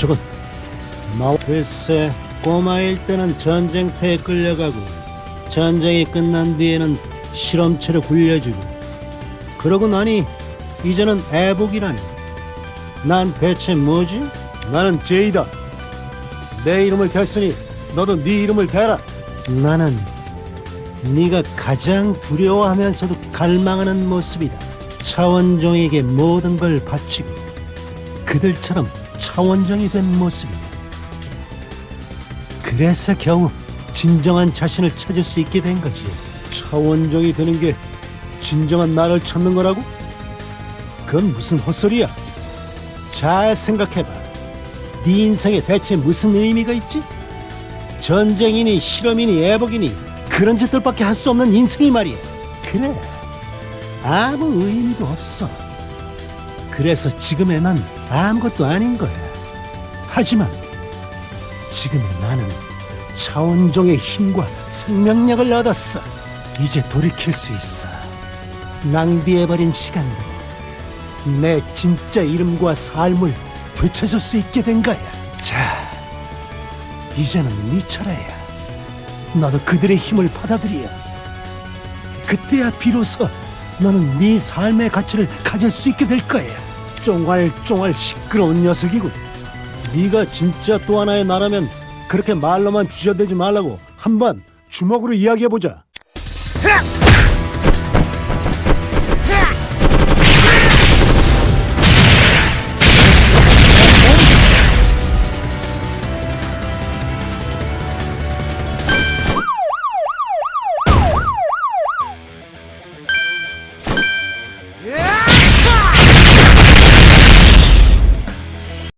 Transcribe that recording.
저건 마 글쎄 꼬마일 때는 전쟁터에 끌려가고 전쟁이 끝난 뒤에는 실험체로 굴려주고 그러고 나니 이제는 애복이라니. 난 대체 뭐지? 나는 제이다. 내 이름을 댔으니 너도 네 이름을 대라. 나는 네가 가장 두려워하면서도 갈망하는 모습이다. 차원종에게 모든 걸 바치고 그들처럼 차원종이 된 모습이다 그래서 겨우 진정한 자신을 찾을 수 있게 된 거지. 차원종이 되는 게 진정한 나를 찾는 거라고? 그건 무슨 헛소리야? 잘 생각해봐. 네 인생에 대체 무슨 의미가 있지? 전쟁이니 실험이니 애복이니 그런 짓들밖에 할 수 없는 인생이 말이야. 그래. 아무 의미도 없어. 그래서 지금의 난 아무것도 아닌 거야. 하지만 지금의 나는 차원종의 힘과 생명력을 얻었어. 이제 돌이킬 수 있어. 낭비해버린 시간들. 내 진짜 이름과 삶을 되찾을 수 있게 된 거야. 자, 이제는 네 차례야. 너도 그들의 힘을 받아들여. 그때야 비로소 너는 네 삶의 가치를 가질 수 있게 될 거야. 쫑알쫑알 시끄러운 녀석이군. 네가 진짜 또 하나의 나라면 그렇게 말로만 주저대지 말라고 한번 주먹으로 이야기해보자.